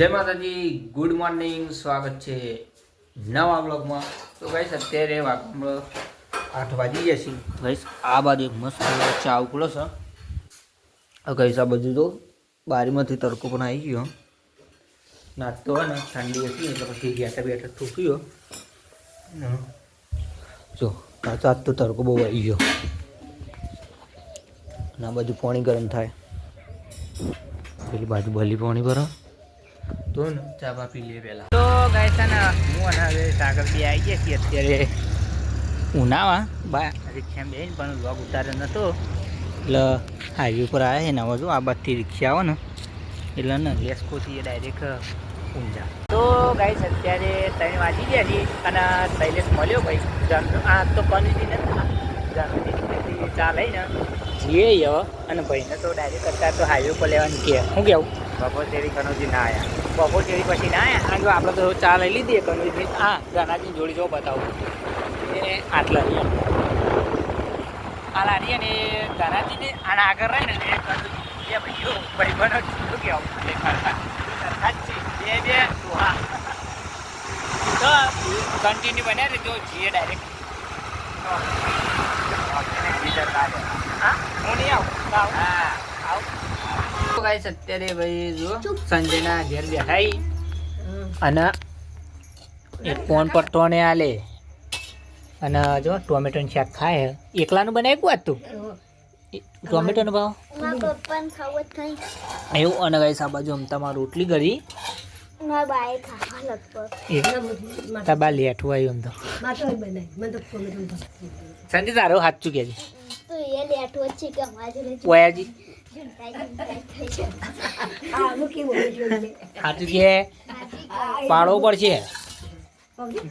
જય માતાજી good morning સ્વાગત છે નવા બ્લોગમાં તો ગાઈસ અત્યારે વાગમાં આઠ વાગી છે. ગાઈસ આ બાજુ મસ્ત ચા ઉકળો છે. આ ગાઈસ આ બાજુ તો બારીમાંથી તડકો પણ આવી ગયો. નાચતો હોય ને ઠંડી હતી, એટલે પછી ગેટા બેઠા થૂક્યો. જો, આજ તો તડકો બહુ આવી ગયો. ના બાજુ પાણી ગરમ થાય. પેલી બાજુ ભલી પાણી ભરો. તો ને ચા બા પી લે પહેલા તો ગાય છે ને હું અને હવે સાગર બી આવી ગયા છીએ અત્યારે ઉનાવા. બા રિક્ષામાં બેહીને પણ વ્લોગ ઉતાર્યો નતો. એટલે હાઈવે ઉપર આવ્યા છે ને હવે જો આ બધી રિક્ષા આવે ને એટલે ને લેસ્કોથી ડાયરેક્ટ ઊંઝા. તો ગાઈસ અત્યારે ત્રણ વાગી ગયા છે અને શૈલેષ મળ્યો ભાઈ. આ તો પનીરી નથી ચા લઈને જઈએ હવે. અને ભાઈને તો ડાયરેક્ટ અત્યારે તો હાઈવે પર લેવાનું કે શું કેવું? બપોર તેવી કનોજી ના આવ્યા બપોર જેવી પછી ના અને જો આપણે તો ચા લઈ લીધી કનોજી હા ગનાજી જોડી જો બતાવું. એ આટલા રહ્યા. આ લારી અને ગાનાજીને આના આગળ રહે ને એ ભાઈઓ ભાઈબંધો શું કહેવું એ કરતા સરખા જ છે બે બે. હા. તો કન્ટિન્યુ બન્યા રહેજો. જીએ ડાયરેક્ટ હા. નહીં આવું. હા તો ગાઈસ અત્યારે ભાઈ જો સંજયના ઘેર બેઠા અને એ ફોન પર ટોને આલે. અને જો ટોમેટોનું શાક ખાય. એકલાનું બનાવ્યું વાત? તું ટોમેટોનો ભાવ? એવું? અને ગાઈસ આ બાજુ અમતામાં રોટલી કરી. સંજય તારો સાચું ચૂક્યા છે. સાચું પડશે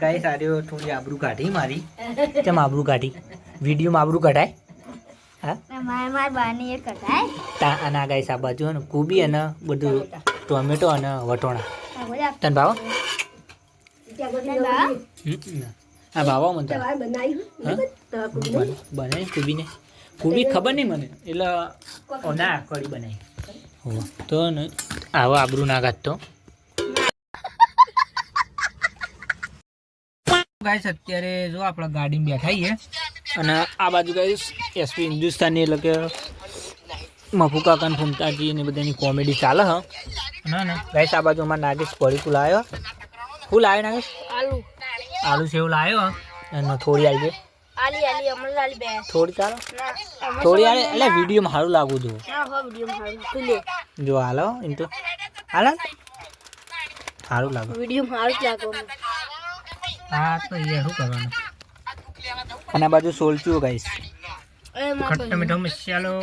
ગાઈસ સારી થોડી આબરૂ કાઢી મારી. કેમ આબરૂ કાઢી? વિડીયોમાં આબરૂ કઢાય? હા? મારા મારા બાને એ અને આ ગાઈસ આ બાજુ ને કોબી અને બધું ટોમેટો અને વટોણા. તને ભાવ? હા ભાવો મને તો. બનાવી કોબીને. કોબી ખબર નહીં મને. એટલે ઓ ના કઢી બનાવી. હો તો ને આવો આબરૂ ના કાઢતો ગાઈસ અત્યારે જો આપણે ગાડીમાં બેઠા છીએ. અને આ બાજુ ગાઈસ એસપી હિન્દુસ્તાની એટલે કે મફુકાકાન ફૂમતાજી ને બધાની કોમેડી ચાલે હ. ના ના. ગાઈસ આ બાજુ અમારે નાગેશ પડીકું લાવ્યો શું લાવ્યો નાગેશ? આલુ. આલુ સેવ લાવ્યો અને થોડી આવી ગઈ આલી આલી અમર આલી બે થોડી ચાલો. ના થોડી આલે એટલે વિડીયોમાં સારું લાગુ જો ના હો વિડિયો માં તુલે જો હાલો તો હાલો. સારું લાગે. વિડિયો માં હારું લાગો હા તો એ શું કરવાનું. અને આ બાજુ સોલચું ગાઈસ. એ ખટ્ટા મીઠો મસાલો